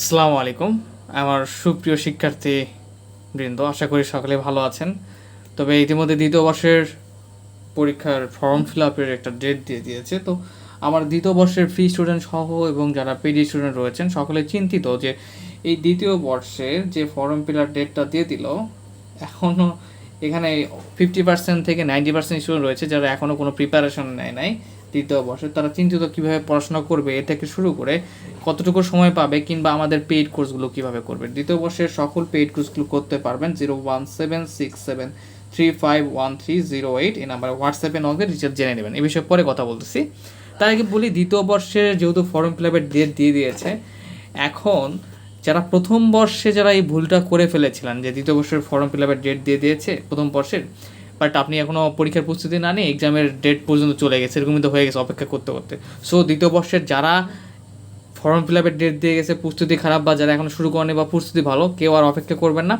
আসসালামু আলাইকুম। আমার সুপ্রিয় শিক্ষার্থী বৃন্দ, আশা করি সকলে ভালো আছেন। তবে ইতিমধ্যে দ্বিতীয় বর্ষের পরীক্ষার ফর্ম ফিল আপের একটা ডেট দিয়ে দিয়েছে। তো আমার দ্বিতীয় বর্ষের ফ্রি স্টুডেন্ট সহ এবং যারা পিডি স্টুডেন্ট রয়েছেন, সকলে চিন্তিত যে এই দ্বিতীয় বর্ষের যে ফর্ম ফিল আপ ডেটটা দিয়ে দিল এখনও এখানে ফিফটি পার্সেন্ট থেকে নাইনটি পার্সেন্ট স্টুডেন্ট রয়েছে যারা এখনও কোনো প্রিপারেশন নেয় নাই দ্বিতীয় বর্ষে। তারা চিন্তিত কীভাবে পড়াশোনা করবে, এ থেকে শুরু করে কতটুকু সময় পাবে কিংবা আমাদের পেইড কোর্সগুলো কীভাবে করবে? দ্বিতীয় বর্ষের সকল পেইড কোর্সগুলো করতে পারবেন zero one seven six seven three five one three zero eight এই নাম্বারে হোয়াটসঅ্যাপে নগে রিচার্জ জেনে নেবেন। এই বিষয়ে পরে কথা বলতেছি। তার আগে বলি, দ্বিতীয় বর্ষের যেহেতু ফর্ম ফিল আপের ডেট দিয়ে দিয়েছে, এখন যারা প্রথম বর্ষে যারা এই ভুলটা করে ফেলেছিলেন, যে দ্বিতীয় বর্ষের ফর্ম ফিল আপের ডেট দিয়ে দিয়েছে, প্রথম বর্ষের বাট আপনি এখনও পরীক্ষার প্রস্তুতি না নিয়ে এক্সামের ডেট পর্যন্ত চলে গেছে, এরকমই তো হয়ে গেছে অপেক্ষা করতে করতে। সো দ্বিতীয় বর্ষের যারা ফর্ম ফিল আপের ডেট দিয়ে গেছে, প্রস্তুতি খারাপ বা যারা এখনও শুরু করেনি বা প্রস্তুতি ভালো, কেউ আর অপেক্ষা করবেন না।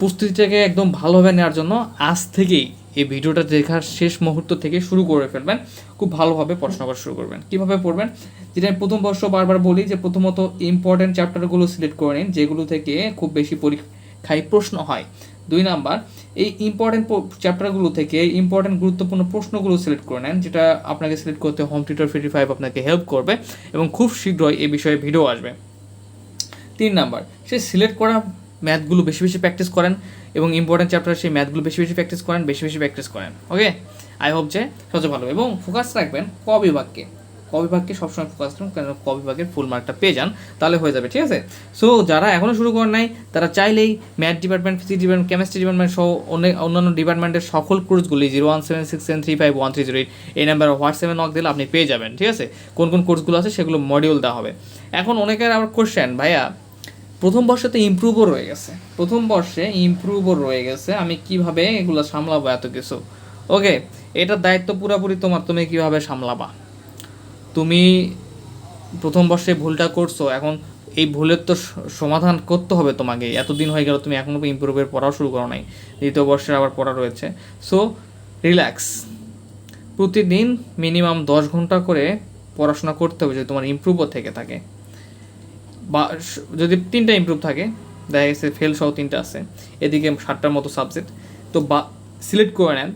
প্রস্তুতিটাকে একদম ভালোভাবে নেওয়ার জন্য আজ থেকেই এই ভিডিওটা দেখার শেষ মুহূর্ত থেকে শুরু করে ফেলবেন। খুব ভালোভাবে পড়াশোনা করা শুরু করবেন। কীভাবে পড়বেন? যেটা আমি প্রথম বর্ষ বারবার বলি যে প্রথমত ইম্পর্টেন্ট চ্যাপ্টারগুলো সিলেক্ট করে নিন, যেগুলো থেকে খুব বেশি পরীক্ষায় প্রশ্ন হয়। দুই নাম্বার এই ইম্পর্টেন্ট চ্যাপ্টারগুলো থেকে ইম্পর্টেন্ট গুরুত্বপূর্ণ প্রশ্নগুলো সিলেক্ট করে নেন, যেটা আপনাকে সিলেক্ট করতে হোম টিউটর ফিফটি ফাইভ আপনাকে হেল্প করবে এবং খুব শীঘ্রই এই বিষয়ে ভিডিও আসবে। তিন নাম্বার, সে সিলেক্ট করা ম্যাথগুলো বেশি বেশি প্র্যাকটিস করেন এবং ইম্পর্টেন্ট চ্যাপ্টার সেই ম্যাথগুলো বেশি বেশি প্র্যাকটিস করেন, বেশি বেশি প্র্যাকটিস করেন। ওকে আই হোপ যে সবচেয়ে ভালো এবং ফোকাস রাখবেন ক বিভাগকে ক বিভাগকে সবসময় ফোকাস রাখুন কারণ ক বিভাগের ফুল মার্কটা পেয়ে যান, তাহলে হয়ে যাবে, ঠিক আছে? সো যারা এখনও শুরু করেন নাই, তারা চাইলেই math department physics department chemistry department সহ অনেক অন্যান্য ডিপার্টমেন্টের সকল কোর্সগুলি zero one seven six seven three five one three zero eight এই নাম্বারে হোয়াটসঅ্যাপে নক দিলে আপনি পেয়ে যাবেন, ঠিক আছে? কোন কোন কোর্সগুলো আছে সেগুলো মডিউল দেওয়া হবে। এখন অনেকের আবার কোশ্চেন ভাইয়া, প্রথম বর্ষে তো ইমপ্রুভও রয়ে গেছে। প্রথম বর্ষে ইমপ্রুভও রয়ে গেছে, আমি কীভাবে এগুলো সামলাবো এত কিছু? ওকে এটার দায়িত্ব পুরোপুরি তোমার, তুমি কীভাবে সামলাবা? তুমি প্রথম বর্ষে ভুলটা করছ, এখন এই ভুলের তো সমাধান করতে হবে তোমাকে। এতদিন হয়ে গেল, তুমি এখনও ইমপ্রুভের পড়াও শুরু করো নাই। দ্বিতীয় বর্ষের আবার পড়া রয়েছে। সো রিল্যাক্স প্রতিদিন মিনিমাম দশ ঘণ্টা করে পড়াশোনা করতে হবে যদি তোমার ইমপ্রুভও থেকে থাকে। বা যদি তিনটা ইমপ্রুভ থাকে, দেখা গেছে ফেল সহ তিনটা আছে। এদিকে ষাটটার মতো সাবজেক্ট তো বা সিলেক্ট করে নেন।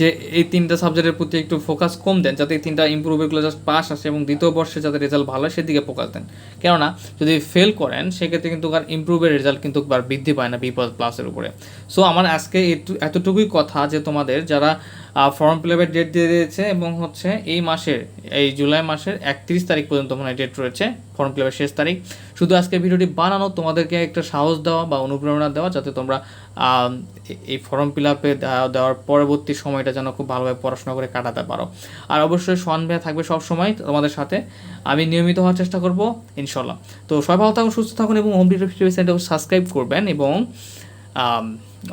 যে এই তিনটা সাবজেক্টের প্রতি একটু ফোকাস কম দেন, যাতে এই তিনটা ইম্প্রুভেগুলো জাস্ট পাস আসে এবং দ্বিতীয় বর্ষে যাতে রেজাল্ট ভালো হয় সেদিকে ফোকাস দেন। কেননা, যদি ফেল করেন, সেক্ষেত্রে কিন্তু আর ইম্প্রুভের রেজাল্ট কিন্তু বৃদ্ধি পায় না বি প্লাসের উপরে। সো আমার আজকে এতটুকুই কথা যে তোমাদের যারা ফর্ম ফিল আপের ডেট দিয়ে দিয়েছে এবং হচ্ছে এই মাসের, এই জুলাই মাসের একত্রিশ তারিখ পর্যন্ত মনে ডেট রয়েছে ফর্ম ফিল আপের শেষ তারিখ। শুধু আজকে ভিডিওটি বানানো, তোমাদেরকে একটা সাহস দেওয়া বা অনুপ্রেরণা দেওয়া যাতে তোমরা এই ফর্ম ফিল আপে দেওয়ার পরবর্তী সময়টা যেন খুব ভালোভাবে পড়াশোনা করে কাটাতে পারো। আর অবশ্যই সোয়ান ভাইয়া থাকবে সব সময় তোমাদের সাথে। আমি নিয়মিত হওয়ার চেষ্টা করব ইনশাল্লাহ তো সবাই ভালো থাকুন, সুস্থ থাকুন এবং হোম টিউটর সাবস্ক্রাইব করবেন এবং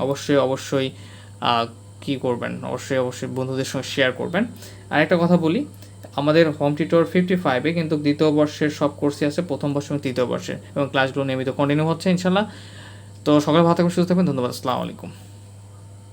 অবশ্যই অবশ্যই কি করবেন, অবশ্যই অবশ্যই বন্ধুদের সঙ্গে শেয়ার করবেন। আর একটা কথা বলি, আমাদের হোম টিউটর ফিফটি ফাইভে কিন্তু দ্বিতীয় বর্ষের সব কোর্সই আছে, প্রথম বর্ষ এবং তৃতীয় বর্ষের এবং ক্লাসগুলো নিয়মিত কন্টিনিউ হচ্ছে ইনশাল্লাহ তো সকালে ভালো থাকবেন, সুস্থ থাকবেন, ধন্যবাদ, আসসালামু আলাইকুম।